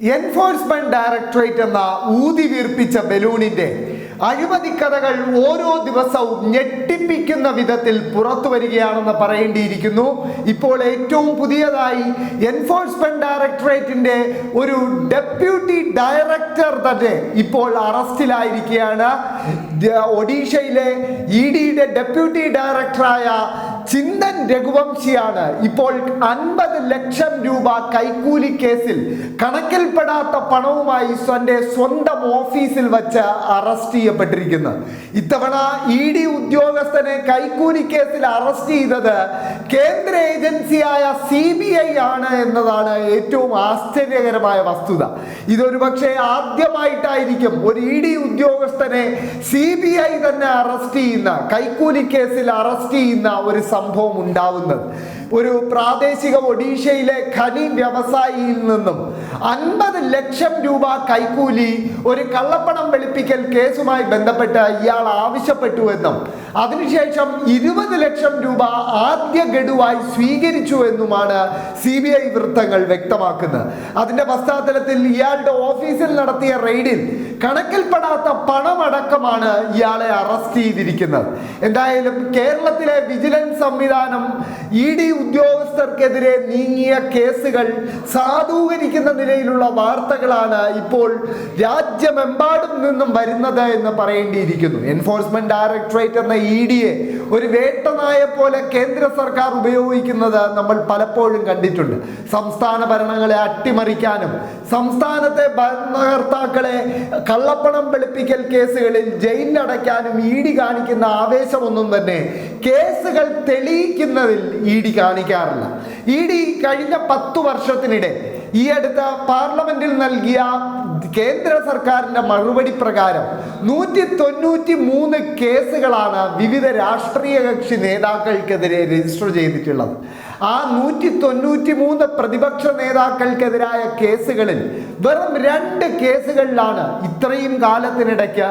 Enforcement directorate എന്ന ഊതി വീർപ്പിച്ച ബലൂണിന്റെ അഴിമതി കഥകൾ ഓരോ ദിവസവും ഞെട്ടിപ്പിക്കുന്ന വിധത്തിൽ പുറത്തു വരികയാണെന്ന് പറയേണ്ടിയിരിക്കുന്നു. ഇപ്പോൾ ഏറ്റവും പുതിയതായി എൻഫോഴ്സ്മെന്റ് ഡയറക്ടറേറ്റിന്റെ ഒരു ഡെപ്യൂട്ടി ഡയറക്ടർ തന്നെ ഇപ്പോൾ അറസ്റ്റിലായിരിക്കുകയാണ്. ഒഡീഷയിലെ ഇ ഡിയുടെ ഡെപ്യൂട്ടി ഡയറക്ടറായ ചിന്തൻ രഘുവംശിയാണ്. ഇപ്പോൾ അൻപത് ലക്ഷം രൂപ കൈക്കൂലി കേസിൽ കണക്കിൽപ്പെടാത്ത പണവുമായി തന്റെ സ്വന്തം ഓഫീസിൽ വച്ച് അറസ്റ്റ് ചെയ്യപ്പെട്ടിരിക്കുന്നത് ഇത്തവണ ഇ ഡി ഉദ്യോഗസ്ഥനെ കൈക്കൂലി കേസിൽ അറസ്റ്റ് ചെയ്തത് കേന്ദ്ര ഏജൻസിയായ സി ബി ഐ ആണ് എന്നതാണ് ഏറ്റവും ആശ്ചര്യകരമായ വസ്തുത. ഇതൊരു പക്ഷേ ആദ്യമായിട്ടായിരിക്കും ഒരു ഇ ഡി ഉദ്യോഗസ്ഥനെ സി ബി ഐ തന്നെ അറസ്റ്റ് ചെയ്യുന്ന കൈക്കൂലി കേസിൽ അറസ്റ്റ് ചെയ്യുന്ന ഒരു സംഭവം ഉണ്ടാവുന്നത് ഒരു പ്രാദേശിക ഒഡീഷയിലെ ഖനി വ്യവസായിയിൽ നിന്നും അൻപത് ലക്ഷം രൂപ കൈക്കൂലി ഒരു കള്ളപ്പണം വെളുപ്പിക്കൽ കേസുമായി ബന്ധപ്പെട്ട് ഇയാൾ ആവശ്യപ്പെട്ടുവെന്നും അതിനുശേഷം ഇരുപത് ലക്ഷം രൂപ ആദ്യ ഗഡുവായി സ്വീകരിച്ചുവെന്നുമാണ് സി ബി ഐ വൃത്തങ്ങൾ വ്യക്തമാക്കുന്നത്. അതിന്റെ പശ്ചാത്തലത്തിൽ ഇയാളുടെ ഓഫീസിൽ നടത്തിയ റെയ്ഡിൽ കണക്കിൽപ്പെടാത്ത പണമടക്കമാണ് ഇയാളെ അറസ്റ്റ് ചെയ്തിരിക്കുന്നത്. എന്തായാലും കേരളത്തിലെ വിജിലൻസ് സംവിധാനം ഇ ഡി ഉദ്യോഗസ്ഥർക്കെതിരെ നീങ്ങിയ കേസുകൾ സാധൂകരിക്കുന്ന നിലയിലുള്ള വാർത്തകളാണ് ഇപ്പോൾ രാജ്യമെമ്പാടും നിന്നും വരുന്നത് എന്ന് പറയേണ്ടിയിരിക്കുന്നു. എൻഫോഴ്സ്മെന്റ് ഡയറക്ടറേറ്റ് എന്ന ഇ ഡിയെ ഒരു വേട്ടനായ പോലെ കേന്ദ്ര സർക്കാർ ഉപയോഗിക്കുന്നത് നമ്മൾ പലപ്പോഴും കണ്ടിട്ടുണ്ട്. സംസ്ഥാന ഭരണങ്ങളെ അട്ടിമറിക്കാനും സംസ്ഥാനത്തെ ഭരണകർത്താക്കളെ കള്ളപ്പണം വെളുപ്പിക്കൽ കേസുകളിൽ ജയിലിലടയ്ക്കാനും ഇ ഡി കാണിക്കുന്ന ആവേശമൊന്നും തന്നെ കേസുകൾ തെളിയിക്കുന്നതിൽ ഇ ഡി കാണിക്കാറില്ല. ഇ ഡി കഴിഞ്ഞ പത്തു വർഷത്തിനിടെ ഈ അടുത്ത പാർലമെന്റിൽ നൽകിയ കേന്ദ്ര സർക്കാരിന്റെ മറുപടി പ്രകാരം നൂറ്റി തൊണ്ണൂറ്റി മൂന്ന് കേസുകളാണ് വിവിധ രാഷ്ട്രീയ കക്ഷി നേതാക്കൾക്കെതിരെ രജിസ്റ്റർ ചെയ്തിട്ടുള്ളത്. ആ നൂറ്റി തൊണ്ണൂറ്റി മൂന്ന് പ്രതിപക്ഷ നേതാക്കൾക്കെതിരായ കേസുകളിൽ വെറും രണ്ട് കേസുകളിലാണ് ഇത്രയും കാലത്തിനിടയ്ക്ക്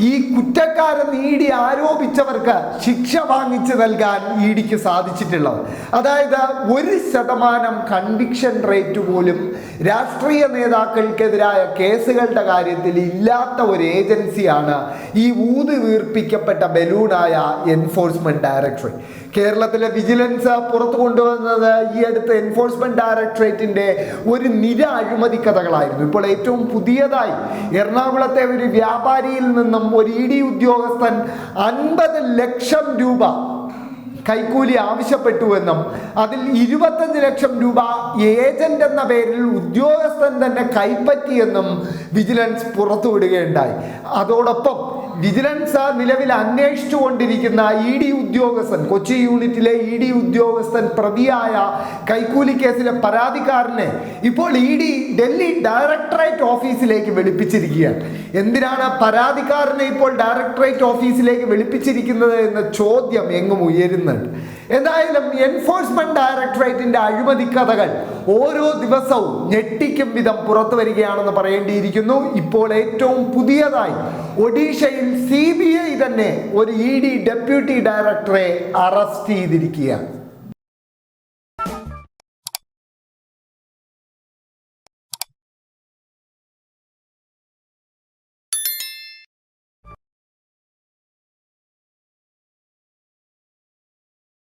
ഈ കുറ്റക്കാരൻ നീടി ആരോപിച്ചവർക്ക് ശിക്ഷ വാങ്ങിച്ചു നൽകാൻ ഇ ഡിക്ക് സാധിച്ചിട്ടുള്ളത്. അതായത് ഒരു ശതമാനം കൺവിക്ഷൻ റേറ്റ് പോലും രാഷ്ട്രീയ നേതാക്കൾക്കെതിരായ കേസുകളുടെ കാര്യത്തിൽ ഇല്ലാത്ത ഒരു ഏജൻസിയാണ് ഈ ഊതി വീർപ്പിക്കപ്പെട്ട ബലൂണായ എൻഫോഴ്സ്മെന്റ് ഡയറക്ടറേറ്റ് കേരളത്തിലെ വിജിലൻസ് പുറത്തു കൊണ്ടുവന്നത് ഈ അടുത്ത എൻഫോഴ്സ്മെന്റ് ഡയറക്ടറേറ്റിന്റെ ഒരു നിര അഴിമതി കഥകളായിരുന്നു. ഇപ്പോൾ ഏറ്റവും പുതിയതായി എറണാകുളത്തെ ഒരു വ്യാപാരിയിൽ നിന്നും ഒരു ഇ ഡി ഉദ്യോഗസ്ഥൻ അൻപത് ലക്ഷം രൂപ കൈക്കൂലി ആവശ്യപ്പെട്ടു എന്നും അതിൽ ഇരുപത്തഞ്ച് ലക്ഷം രൂപ ഏജന്റ് എന്ന പേരിൽ ഉദ്യോഗസ്ഥൻ തന്നെ കൈപ്പറ്റിയെന്നും വിജിലൻസ് പുറത്തുവിടുകയുണ്ടായി. അതോടൊപ്പം വിജിലൻസ് നിലവിൽ അന്വേഷിച്ചു കൊണ്ടിരിക്കുന്ന ഇ ഡി ഉദ്യോഗസ്ഥൻ കൊച്ചി യൂണിറ്റിലെ ഇ ഡി ഉദ്യോഗസ്ഥൻ പ്രതിയായ കൈക്കൂലി കേസിലെ പരാതിക്കാരനെ ഇപ്പോൾ ഇ ഡി ഡൽഹി ഡയറക്ടറേറ്റ് ഓഫീസിലേക്ക് വെളുപ്പിച്ചിരിക്കുകയാണ്. എന്തിനാണ് പരാതിക്കാരനെ ഇപ്പോൾ ഡയറക്ടറേറ്റ് ഓഫീസിലേക്ക് വെളുപ്പിച്ചിരിക്കുന്നത് എന്ന ചോദ്യം എങ്ങും ഉയരുന്നുണ്ട്. എന്തായാലും എൻഫോഴ്സ്മെന്റ് ഡയറക്ടറേറ്റിന്റെ അഴിമതി കഥകൾ ഓരോ ദിവസവും ഞെട്ടിക്കും വിധം പുറത്തു വരികയാണെന്ന് പറയേണ്ടിയിരിക്കുന്നു. ഇപ്പോൾ ഏറ്റവും പുതിയതായി ഒഡീഷയിൽ സി ബി ഐ തന്നെ ഒരു ഇ ഡി ഡെപ്യൂട്ടി ഡയറക്ടറെ അറസ്റ്റ് ചെയ്തിരിക്കുകയാണ്.